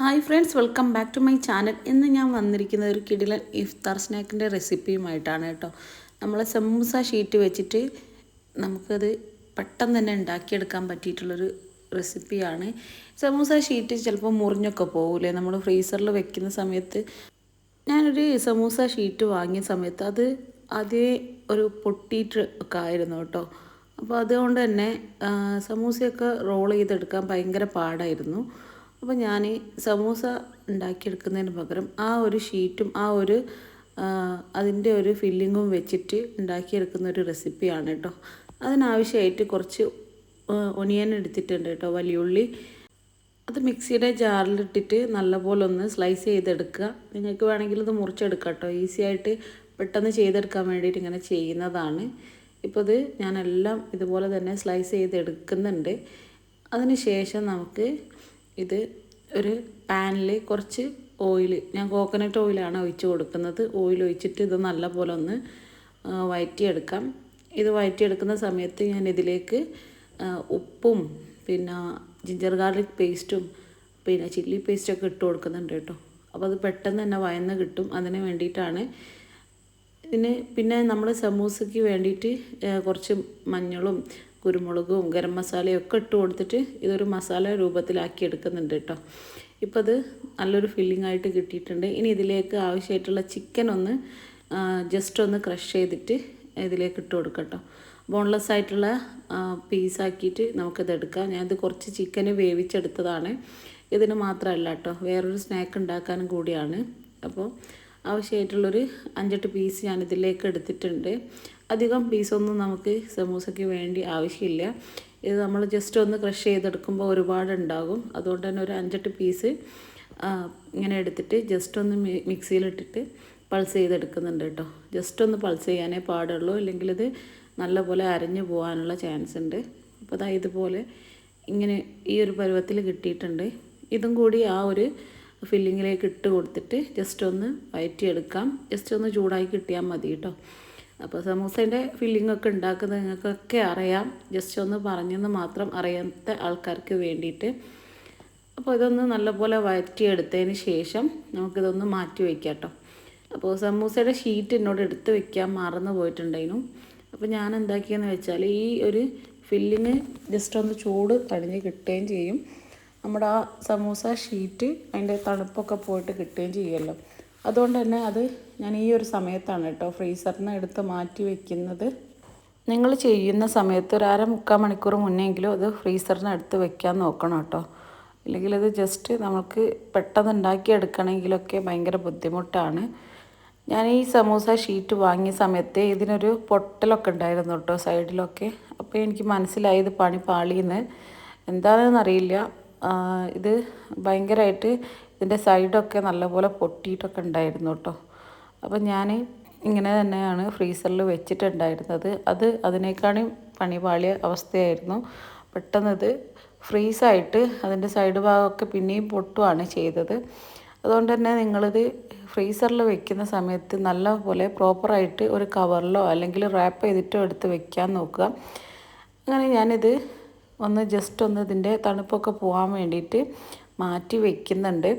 Hi friends welcome back to my channel ഇന്ന് ഞാൻ വന്നിരിക്കുന്നത് ഒരു കിടിലൻ ഇഫ്താർ സ്നാക്കിന്റെ റെസിപ്പിയുമായിട്ടാണ് കേട്ടോ. നമ്മൾ സമൂസ ഷീറ്റ് വെച്ചിട്ട് നമുക്കത് പെട്ടെന്ന് തന്നെ ഉണ്ടാക്കിയെടുക്കാൻ പറ്റിയിട്ടുള്ളൊരു റെസിപ്പിയാണ് സമൂസ ഷീറ്റ് ചിലപ്പോൾ മുറിഞ്ഞൊക്കെ പോകില്ലേ നമ്മൾ ഫ്രീസറിൽ വെക്കുന്ന സമയത്ത് ഞാനൊരു സമൂസ ഷീറ്റ് വാങ്ങിയ സമയത്ത് അത് അതേ ഒരു പൊട്ടിയിട്ട് ഒക്കെ ആയിരുന്നു കേട്ടോ. അപ്പോൾ അതുകൊണ്ട് തന്നെ സമൂസയൊക്കെ റോൾ ചെയ്തെടുക്കാൻ ഭയങ്കര പാടായിരുന്നു. അപ്പോൾ ഞാൻ ഈ സമൂസ ഉണ്ടാക്കിയെടുക്കുന്നതിന് പകരം ആ ഒരു ഷീറ്റും ആ ഒരു അതിന്റെ ഒരു ഫില്ലിങ്ങും വെച്ചിട്ട് ഉണ്ടാക്കിയെടുക്കുന്ന ഒരു റെസിപ്പിയാണ് കേട്ടോ. അതിനാവശ്യമായിട്ട് കുറച്ച് ഒനിയൻ എടുത്തിട്ടുണ്ട് കേട്ടോ വലിയുള്ളി. അത് മിക്സിയുടെ ജാറിലിട്ടിട്ട് നല്ലപോലെ ഒന്ന് സ്ലൈസ് ചെയ്തെടുക്കുക. നിങ്ങൾക്ക് വേണമെങ്കിൽ ഇത് മുറിച്ചെടുക്കാം കേട്ടോ. ഈസി ആയിട്ട് പെട്ടെന്ന് ചെയ്തെടുക്കാൻ വേണ്ടിയിട്ട് ഇങ്ങനെ ചെയ്യുന്നതാണ്. ഇപ്പോൾ ഇത് ഞാനെല്ലാം ഇതുപോലെ തന്നെ സ്ലൈസ് ചെയ്തെടുക്കുന്നുണ്ട്. അതിന് ശേഷം നമുക്ക് ഇത് ഒരു പാനിൽ കുറച്ച് ഓയിൽ ഞാൻ കോക്കനട്ട് ഓയിലാണ് ഒഴിച്ച് കൊടുക്കുന്നത്. ഓയിൽ ഒഴിച്ചിട്ട് ഇത് നല്ലപോലെ ഒന്ന് വയറ്റിയെടുക്കാം. ഇത് വഴറ്റിയെടുക്കുന്ന സമയത്ത് ഞാൻ ഇതിലേക്ക് ഉപ്പും പിന്നെ ജിഞ്ചർ ഗാർലിക് പേസ്റ്റും പിന്നെ ചില്ലി പേസ്റ്റൊക്കെ ഇട്ട് കൊടുക്കുന്നുണ്ട് കേട്ടോ. അപ്പോൾ അത് പെട്ടെന്ന് തന്നെ വയന്ന് കിട്ടും. അതിന് വേണ്ടിയിട്ടാണ്. ഇതിന് പിന്നെ നമ്മൾ സമൂസയ്ക്ക് വേണ്ടിയിട്ട് കുറച്ച് മഞ്ഞളും കുരുമുളകും ഗരം മസാലയും ഒക്കെ ഇട്ട് കൊടുത്തിട്ട് ഇതൊരു മസാല രൂപത്തിലാക്കി എടുക്കുന്നുണ്ട് കേട്ടോ. ഇപ്പോൾ അത് നല്ലൊരു ഫില്ലിംഗ് ആയിട്ട് കിട്ടിയിട്ടുണ്ട്. ഇനി ഇതിലേക്ക് ആവശ്യമായിട്ടുള്ള ചിക്കൻ ഒന്ന് ജസ്റ്റ് ഒന്ന് ക്രഷ് ചെയ്തിട്ട് ഇതിലേക്ക് ഇട്ട് കൊടുക്കട്ടോ ബോൺലെസ് ആയിട്ടുള്ള പീസാക്കിയിട്ട് നമുക്കിത് എടുക്കാം. ഞാനിത് കുറച്ച് ചിക്കൻ വേവിച്ചെടുത്തതാണ്. ഇതിന് മാത്രമല്ല കേട്ടോ വേറൊരു സ്നാക്ക് ഉണ്ടാക്കാനും കൂടിയാണ്. അപ്പോൾ ആവശ്യമായിട്ടുള്ളൊരു അഞ്ചെട്ട് പീസ് ഞാൻ ഇതിലേക്ക് എടുത്തിട്ടുണ്ട്. അധികം പീസൊന്നും നമുക്ക് സമൂസയ്ക്ക് വേണ്ടി ആവശ്യമില്ല. ഇത് നമ്മൾ ജസ്റ്റ് ഒന്ന് ക്രഷ് ചെയ്തെടുക്കുമ്പോൾ ഒരുപാട് ഉണ്ടാകും അതുകൊണ്ട് തന്നെ ഒരു അഞ്ചെട്ട് പീസ് ഇങ്ങനെ എടുത്തിട്ട് ജസ്റ്റ് ഒന്ന് മിക്സിയിലിട്ടിട്ട് പൾസ് ചെയ്തെടുക്കുന്നുണ്ട് കേട്ടോ. ജസ്റ്റ് ഒന്ന് പൾസ് ചെയ്യാനേ പാടുള്ളൂ. അല്ലെങ്കിൽ ഇത് നല്ലപോലെ അരഞ്ഞു പോകാനുള്ള ചാൻസ് ഉണ്ട്. അപ്പോൾ ഇതാ ഇതുപോലെ ഇങ്ങനെ ഈ ഒരു പരുവത്തിൽ കിട്ടിയിട്ടുണ്ട്. ഇതും കൂടി ആ ഒരു ഫില്ലിങ്ങിലേക്ക് ഇട്ട് കൊടുത്തിട്ട് ജസ്റ്റ് ഒന്ന് വയറ്റിയെടുക്കാം. ജസ്റ്റ് ഒന്ന് ചൂടായി കിട്ടിയാൽ മതി കേട്ടോ അപ്പോൾ സമൂസേന്റെ ഫില്ലിംഗ് ഒക്കെ ഉണ്ടാക്കുന്നത് നിങ്ങൾക്കൊക്കെ അറിയാം. ജസ്റ്റ് ഒന്ന് പറഞ്ഞെന്ന് മാത്രം അറിയാത്ത ആൾക്കാർക്ക് വേണ്ടിയിട്ട്. അപ്പോൾ ഇതൊന്ന് നല്ലപോലെ വയറ്റിയെടുത്തതിന് ശേഷം നമുക്കിതൊന്ന് മാറ്റി വയ്ക്കാം കേട്ടോ അപ്പോൾ സമൂസയുടെ ഷീറ്റ് എന്നോട് എടുത്ത് വെക്കാൻ മറന്നു പോയിട്ടുണ്ടായിരുന്നു. അപ്പോൾ ഞാൻ എന്താക്കിയെന്ന് വെച്ചാൽ ഈ ഒരു ഫില്ലിങ് ജസ്റ്റ് ഒന്ന് ചൂട് തണിഞ്ഞ് കിട്ടുകയും ചെയ്യും. നമ്മുടെ ആ സമൂസ ഷീറ്റ് അതിന്റെ തണുപ്പൊക്കെ പോയിട്ട് കിട്ടുകയും ചെയ്യുമല്ലോ അതുകൊണ്ട് തന്നെ അത് ഞാൻ ഈ ഒരു സമയത്താണ് കേട്ടോ ഫ്രീസറിന് എടുത്ത് മാറ്റി വെക്കുന്നത്. നിങ്ങൾ ചെയ്യുന്ന സമയത്ത് ഒരു അര മുക്കാൽ മണിക്കൂർ മുന്നെങ്കിലും അത് ഫ്രീസറിന് എടുത്ത് വെക്കാൻ നോക്കണം കേട്ടോ. അല്ലെങ്കിൽ അത് ജസ്റ്റ് നമുക്ക് പെട്ടെന്ന് ഉണ്ടാക്കിയെടുക്കണമെങ്കിലൊക്കെ ഭയങ്കര ബുദ്ധിമുട്ടാണ്. ഞാൻ ഈ സമൂസ ഷീറ്റ് വാങ്ങിയ സമയത്ത് ഇതിനൊരു പൊട്ടലൊക്കെ ഉണ്ടായിരുന്നു കേട്ടോ സൈഡിലൊക്കെ. അപ്പോൾ എനിക്ക് മനസ്സിലായത് പണി പാളിയെന്ന്. എന്താണെന്ന് അറിയില്ല ആ, ഇത് ഭയങ്കരമായിട്ട് ഇതിന്റെ സൈഡൊക്കെ നല്ലപോലെ പൊട്ടിയിട്ടൊക്കെ ഉണ്ടായിരുന്നു കേട്ടോ. അപ്പം ഞാൻ ഇങ്ങനെ തന്നെയാണ് ഫ്രീസറിൽ വെച്ചിട്ടുണ്ടായിരുന്നത്. അത് അതിനേക്കാളും പണിപാളിയ അവസ്ഥയായിരുന്നു. പെട്ടെന്ന് ഇത് ഫ്രീസായിട്ട് അതിന്റെ സൈഡ് ഭാഗമൊക്കെ പിന്നെയും പൊട്ടുവാണ് ചെയ്തത്. അതുകൊണ്ട് തന്നെ നിങ്ങളിത് ഫ്രീസറിൽ വെക്കുന്ന സമയത്ത് നല്ലപോലെ പ്രോപ്പറായിട്ട് ഒരു കവറിലോ അല്ലെങ്കിൽ റാപ്പ് ചെയ്തിട്ടോ എടുത്ത് വെക്കാൻ നോക്കുക. അങ്ങനെ ഞാനിത് ഒന്ന് ജസ്റ്റ് ഒന്ന് ഇതിന്റെ തണുപ്പൊക്കെ പോകാൻ വേണ്ടിയിട്ട് മാറ്റി വെക്കുന്നുണ്ട്.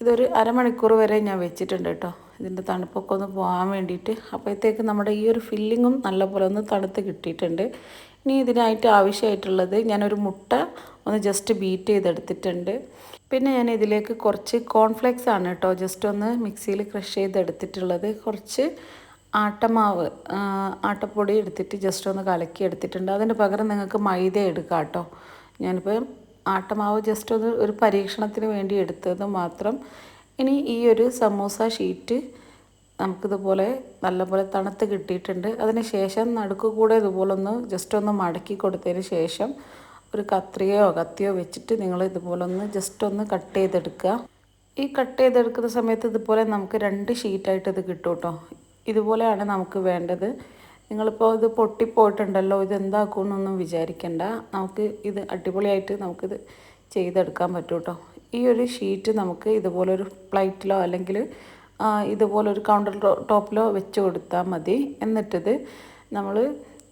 ഇതൊരു അരമണിക്കൂർ വരെ ഞാൻ വെച്ചിട്ടുണ്ട് കേട്ടോ. ഇതിന്റെ തണുപ്പൊക്കെ ഒന്ന് പോകാൻ വേണ്ടിയിട്ട്. അപ്പോഴത്തേക്ക് നമ്മുടെ ഈ ഒരു ഫില്ലിങ്ങും നല്ലപോലെ ഒന്ന് തണുത്ത് കിട്ടിയിട്ടുണ്ട്. ഇനി ഇതിനായിട്ട് ആവശ്യമായിട്ടുള്ളത് ഞാനൊരു മുട്ട ഒന്ന് ജസ്റ്റ് ബീറ്റ് ചെയ്തെടുത്തിട്ടുണ്ട്. പിന്നെ ഞാൻ ഇതിലേക്ക് കുറച്ച് കോൺഫ്ലെക്സ് ആണ് കേട്ടോ ജസ്റ്റ് ഒന്ന് മിക്സിയിൽ ക്രഷ് ചെയ്തെടുത്തിട്ടുള്ളത്. കുറച്ച് ആട്ടമാവ് ആട്ടപ്പൊടി എടുത്തിട്ട് ജസ്റ്റ് ഒന്ന് കലക്കി എടുത്തിട്ടുണ്ട്. അതിന് പകരം നിങ്ങൾക്ക് മൈദ എടുക്കാം കേട്ടോ ഞാനിപ്പോൾ ആട്ടമാവ് ജസ്റ്റ് ഒന്ന് ഒരു പരീക്ഷണത്തിന് വേണ്ടി എടുത്തത് മാത്രം. ഇനി ഈ ഒരു സമൂസ ഷീറ്റ് നമുക്കിതുപോലെ നല്ലപോലെ തണുത്ത് കിട്ടിയിട്ടുണ്ട്. അതിന് ശേഷം നടുക്ക് കൂടെ ഇതുപോലെ ഒന്ന് ജസ്റ്റ് ഒന്ന് മടക്കി കൊടുത്തതിന് ശേഷം ഒരു കത്രിയോ കത്തിയോ വെച്ചിട്ട് നിങ്ങൾ ഇതുപോലെ ഒന്ന് ജസ്റ്റ് ഒന്ന് കട്ട് ചെയ്തെടുക്കുക. ഈ കട്ട് ചെയ്തെടുക്കുന്ന സമയത്ത് ഇതുപോലെ നമുക്ക് രണ്ട് ഷീറ്റായിട്ട് ഇത് കിട്ടും കേട്ടോ ഇതുപോലെയാണ് നമുക്ക് വേണ്ടത്. നിങ്ങളിപ്പോൾ ഇത് പൊട്ടിപ്പോയിട്ടുണ്ടല്ലോ ഇത് എന്താക്കുമെന്നൊന്നും വിചാരിക്കണ്ട. നമുക്ക് ഇത് അടിപൊളിയായിട്ട് നമുക്കിത് ചെയ്തെടുക്കാൻ പറ്റും കേട്ടോ ഈ ഒരു ഷീറ്റ് നമുക്ക് ഇതുപോലൊരു പ്ലേറ്റിലോ അല്ലെങ്കിൽ ഇതുപോലൊരു കൗണ്ടർ ടോപ്പിലോ വെച്ച് കൊടുത്താൽ മതി. എന്നിട്ടത് നമ്മൾ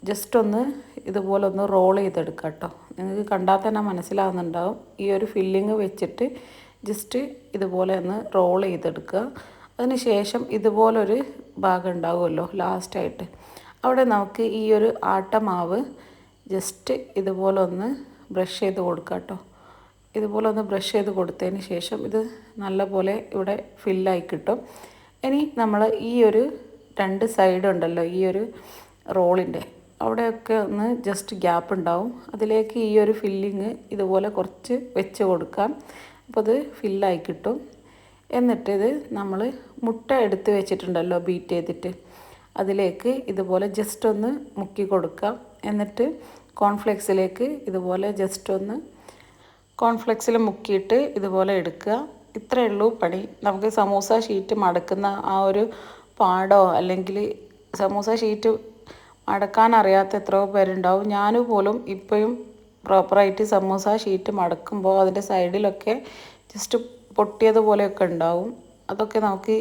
ജസ്റ്റ് ഒന്ന് ഇതുപോലെ ഒന്ന് റോൾ ചെയ്തെടുക്കുക കേട്ടോ. നിങ്ങൾക്ക് കണ്ടാൽ തന്നെ മനസ്സിലാകുന്നുണ്ടാവും ഈ ഒരു ഫില്ലിങ് വെച്ചിട്ട് ജസ്റ്റ് ഇതുപോലെ ഒന്ന് റോൾ ചെയ്തെടുക്കുക. അതിന് ശേഷം ഇതുപോലൊരു ഭാഗം ഉണ്ടാവുമല്ലോ ലാസ്റ്റായിട്ട് അവിടെ നമുക്ക് ഈ ഒരു ആട്ടമാവ് ജസ്റ്റ് ഇതുപോലെ ഒന്ന് ബ്രഷ് ചെയ്ത് കൊടുക്കുക കേട്ടോ ഇതുപോലെ ഒന്ന് ബ്രഷ് ചെയ്ത് കൊടുത്തതിന് ശേഷം ഇത് നല്ലപോലെ ഇവിടെ ഫില്ലായി കിട്ടും. ഇനി നമ്മൾ ഈ ഒരു രണ്ട് സൈഡ് ഉണ്ടല്ലോ ഈ ഒരു റോളിന്റെ അവിടെയൊക്കെ ഒന്ന് ജസ്റ്റ് ഗ്യാപ്പ് ഉണ്ടാവും. അതിലേക്ക് ഈ ഒരു ഫില്ലിങ് ഇതുപോലെ കുറച്ച് വെച്ച് കൊടുക്കാം. അപ്പോൾ അത് ഫില്ലായി കിട്ടും. എന്നിട്ട് ഇത് നമ്മൾ മുട്ട എടുത്ത് വെച്ചിട്ടുണ്ടല്ലോ ബീറ്റ് ചെയ്തിട്ട്. അതിലേക്ക് ഇതുപോലെ ജസ്റ്റ് ഒന്ന് മുക്കി കൊടുക്കാം. എന്നിട്ട് കോൺഫ്ലെക്സിലേക്ക് ഇതുപോലെ ജസ്റ്റ് ഒന്ന് കോൺഫ്ലെക്സിൽ മുക്കിയിട്ട് ഇതുപോലെ എടുക്കുക. ഇത്രയേ ഉള്ളൂ പണി. നമുക്ക് സമൂസ ഷീറ്റ് മടക്കുന്ന ആ ഒരു പാടോ അല്ലെങ്കിൽ സമൂസ ഷീറ്റ് മടക്കാൻ അറിയാത്ത എത്രയോ പേരുണ്ടാവും. ഞാനും പോലും ഇപ്പോഴും പ്രോപ്പറായിട്ട് സമൂസ ഷീറ്റ് മടക്കുമ്പോൾ അതിന്റെ സൈഡിലൊക്കെ ജസ്റ്റ് പൊട്ടിയതുപോലെയൊക്കെ ഉണ്ടാവും. അതൊക്കെ നമുക്ക്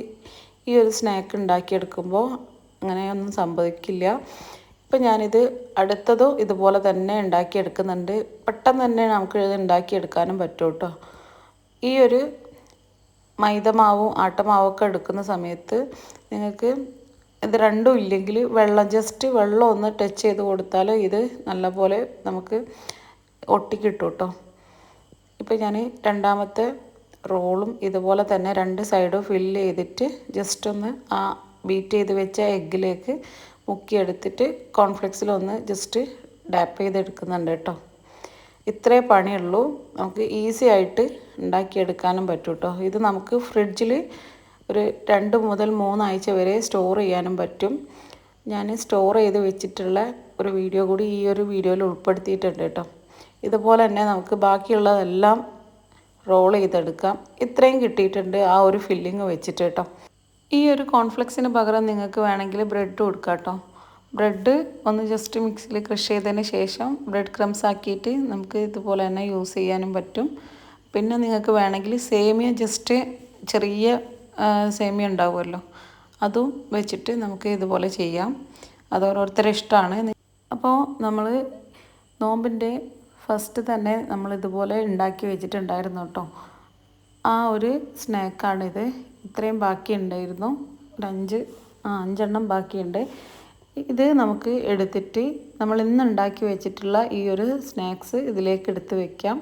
ഈ ഒരു സ്നാക്ക് ഉണ്ടാക്കിയെടുക്കുമ്പോൾ അങ്ങനെയൊന്നും സംഭവിക്കില്ല. ഇപ്പം ഞാനിത് അടുത്തതും ഇതുപോലെ തന്നെ ഉണ്ടാക്കിയെടുക്കുന്നുണ്ട്. പെട്ടെന്ന് തന്നെ നമുക്ക് ഇത് ഉണ്ടാക്കിയെടുക്കാനും പറ്റും കേട്ടോ ഈ ഒരു മൈദമാവും ആട്ടമാവും ഒക്കെ എടുക്കുന്ന സമയത്ത് നിങ്ങൾക്ക് ഇത് രണ്ടും ഇല്ലെങ്കിൽ വെള്ളം ജസ്റ്റ് വെള്ളം ഒന്ന് ടച്ച് ചെയ്ത് കൊടുത്താൽ ഇത് നല്ലപോലെ നമുക്ക് ഒട്ടിക്കിട്ടും കേട്ടോ ഇപ്പോൾ ഞാൻ രണ്ടാമത്തെ റോളും ഇതുപോലെ തന്നെ രണ്ട് സൈഡും ഫില്ല് ചെയ്തിട്ട് ജസ്റ്റ് ഒന്ന് ആ ബീറ്റ് ചെയ്ത് വെച്ച എഗ്ഗിലേക്ക് മുക്കിയെടുത്തിട്ട് കോൺഫ്ലെക്സിലൊന്ന് ജസ്റ്റ് ഡാപ്പ് ചെയ്തെടുക്കുന്നുണ്ട് കേട്ടോ. ഇത്രേ പണിയുള്ളൂ. നമുക്ക് ഈസി ആയിട്ട് ഉണ്ടാക്കിയെടുക്കാനും പറ്റും കേട്ടോ ഇത് നമുക്ക് ഫ്രിഡ്ജിൽ ഒരു രണ്ട് മുതൽ മൂന്നാഴ്ച വരെ സ്റ്റോർ ചെയ്യാനും പറ്റും. ഞാൻ സ്റ്റോർ ചെയ്ത് വെച്ചിട്ടുള്ള ഒരു വീഡിയോ കൂടി ഈ ഒരു വീഡിയോയിൽ ഉൾപ്പെടുത്തിയിട്ടുണ്ട് കേട്ടോ. ഇതുപോലെ തന്നെ നമുക്ക് ബാക്കിയുള്ളതെല്ലാം റോൾ ചെയ്തെടുക്കാം. ഇത്രയും കിട്ടിയിട്ടുണ്ട് ആ ഒരു ഫില്ലിങ് വെച്ചിട്ട് കേട്ടോ. ഈ ഒരു കോൺഫ്ലെക്സിന് പകരം നിങ്ങൾക്ക് വേണമെങ്കിൽ ബ്രെഡ് കൊടുക്കാം കേട്ടോ. ബ്രെഡ് ഒന്ന് ജസ്റ്റ് മിക്സിയിൽ ക്രഷ് ചെയ്തതിന് ശേഷം ബ്രെഡ് ക്രംസ് ആക്കിയിട്ട് നമുക്ക് ഇതുപോലെ തന്നെ യൂസ് ചെയ്യാനും പറ്റും. പിന്നെ നിങ്ങൾക്ക് വേണമെങ്കിൽ സേമിയ ജസ്റ്റ് ചെറിയ സേമിയ ഉണ്ടാവുമല്ലോ. അതും വെച്ചിട്ട് നമുക്ക് ഇതുപോലെ ചെയ്യാം. അത് ഓരോരുത്തരുടെ ഇഷ്ടമാണ്. അപ്പോൾ നമ്മൾ നോമ്പിന്റെ ഫസ്റ്റ് തന്നെ നമ്മൾ ഇതുപോലെ ഉണ്ടാക്കി വെച്ചിട്ടുണ്ടായിരുന്നു കേട്ടോ. ആ ഒരു സ്നാക്കാണിത് ഇത്രയും ബാക്കി ഉണ്ടായിരുന്നു. ഒരു അഞ്ച് ആ അഞ്ചെണ്ണം ബാക്കിയുണ്ട്. ഇത് നമുക്ക് എടുത്തിട്ട് നമ്മൾ ഇന്ന് ഉണ്ടാക്കി വെച്ചിട്ടുള്ള ഈ ഒരു സ്നാക്സ് ഇതിലേക്ക് എടുത്ത് വെക്കാം.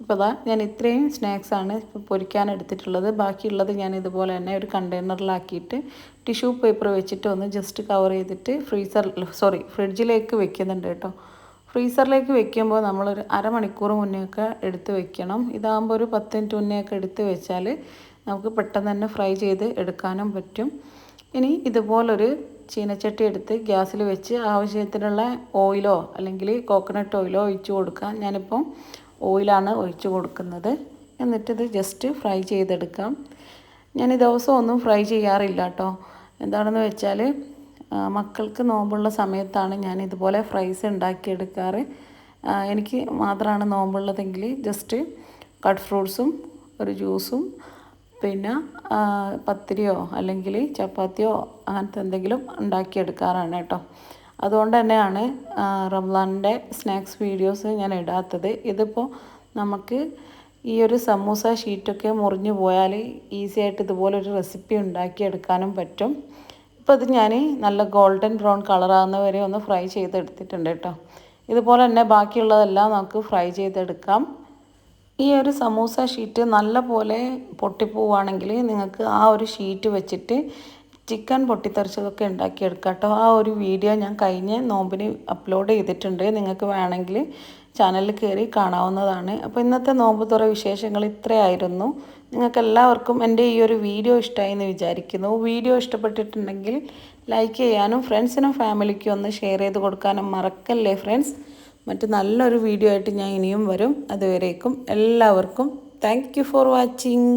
ഇപ്പോൾ അതാ ഞാൻ ഇത്രയും സ്നാക്സാണ് ഇപ്പോൾ പൊരിക്കാൻ എടുത്തിട്ടുള്ളത്. ബാക്കിയുള്ളത് ഞാൻ ഇതുപോലെ തന്നെ ഒരു കണ്ടെയ്നറിലാക്കിയിട്ട് ടിഷ്യൂ പേപ്പർ വെച്ചിട്ട് ഒന്ന് ജസ്റ്റ് കവർ ചെയ്തിട്ട് ഫ്രീസർ സോറി ഫ്രിഡ്ജിലേക്ക് വെക്കുന്നുണ്ട് കേട്ടോ. ഫ്രീസറിലേക്ക് വെക്കുമ്പോൾ നമ്മളൊരു അരമണിക്കൂർ മുന്നെയൊക്കെ എടുത്ത് വെക്കണം. ഇതാകുമ്പോൾ ഒരു പത്ത് മിനിറ്റ് മുന്നെയൊക്കെ എടുത്ത് വെച്ചാൽ നമുക്ക് പെട്ടെന്ന് തന്നെ ഫ്രൈ ചെയ്ത് എടുക്കാനും പറ്റും. ഇനി ഇതുപോലൊരു ചീനച്ചട്ടി എടുത്ത് ഗ്യാസിൽ വെച്ച് ആവശ്യത്തിനുള്ള ഓയിലോ അല്ലെങ്കിൽ കോക്കനട്ട് ഓയിലോ ഒഴിച്ച് കൊടുക്കാം. ഞാനിപ്പം ഓയിലാണ് ഒഴിച്ച് കൊടുക്കുന്നത്. എന്നിട്ടിത് ജസ്റ്റ് ഫ്രൈ ചെയ്തെടുക്കാം. ഞാൻ ദിവസം ഒന്നും ഫ്രൈ ചെയ്യാറില്ല കേട്ടോ. എന്താണെന്ന് വെച്ചാൽ മക്കൾക്ക് നോമ്പുള്ള സമയത്താണ് ഞാൻ ഇതുപോലെ ഫ്രൈസ് ഉണ്ടാക്കിയെടുക്കാറ്. എനിക്ക് മാത്രമാണ് നോമ്പുള്ളതെങ്കിൽ ജസ്റ്റ് കട്ട് ഫ്രൂട്ട്സും ഒരു ജ്യൂസും പിന്നെ പത്തിരിയോ അല്ലെങ്കിൽ ചപ്പാത്തിയോ അങ്ങനത്തെ എന്തെങ്കിലും ഉണ്ടാക്കിയെടുക്കാറാണ് കേട്ടോ. അതുകൊണ്ട് തന്നെയാണ് റംസാനിന്റെ സ്നാക്സ് വീഡിയോസ് ഞാൻ ഇടാത്തത്. ഇതിപ്പോൾ നമുക്ക് ഈ ഒരു സമൂസ ഷീറ്റൊക്കെ മുറിഞ്ഞു പോയാൽ ഈസി ആയിട്ട് ഇതുപോലൊരു റെസിപ്പി ഉണ്ടാക്കിയെടുക്കാനും പറ്റും. ഇപ്പോൾ ഇത് ഞാൻ നല്ല ഗോൾഡൻ ബ്രൗൺ കളറാകുന്ന വരെ ഒന്ന് ഫ്രൈ ചെയ്തെടുത്തിട്ടുണ്ട് കേട്ടോ. ഇതുപോലെ തന്നെ ബാക്കിയുള്ളതെല്ലാം നമുക്ക് ഫ്രൈ ചെയ്തെടുക്കാം. ഈ ഒരു സമൂസ ഷീറ്റ് നല്ല പോലെ പൊട്ടിപ്പോവാണെങ്കിൽ നിങ്ങൾക്ക് ആ ഒരു ഷീറ്റ് വെച്ചിട്ട് ചിക്കൻ പൊട്ടിത്തെറിച്ചതൊക്കെ ഉണ്ടാക്കിയെടുക്കാം കേട്ടോ. ആ ഒരു വീഡിയോ ഞാൻ കഴിഞ്ഞ് നോമ്പിന് അപ്ലോഡ് ചെയ്തിട്ടുണ്ട്. നിങ്ങൾക്ക് വേണമെങ്കിൽ ചാനലിൽ കയറി കാണാവുന്നതാണ്. അപ്പോൾ ഇന്നത്തെ നോമ്പ് തുറ വിശേഷങ്ങൾ ഇത്രയായിരുന്നു. നിങ്ങൾക്ക് എല്ലാവർക്കും എന്റെ ഈ ഒരു വീഡിയോ ഇഷ്ടമായി എന്ന് വിചാരിക്കുന്നു. വീഡിയോ ഇഷ്ടപ്പെട്ടിട്ടുണ്ടെങ്കിൽ ലൈക്ക് ചെയ്യാനും ഫ്രണ്ട്സിനും ഫാമിലിക്കും ഒന്ന് ഷെയർ ചെയ്ത് കൊടുക്കാനും മറക്കല്ലേ ഫ്രണ്ട്സ്? മറ്റു നല്ലൊരു വീഡിയോ ആയിട്ട് ഞാൻ ഇനിയും വരും. അതുവരേക്കും എല്ലാവർക്കും താങ്ക് ഫോർ വാച്ചിങ്.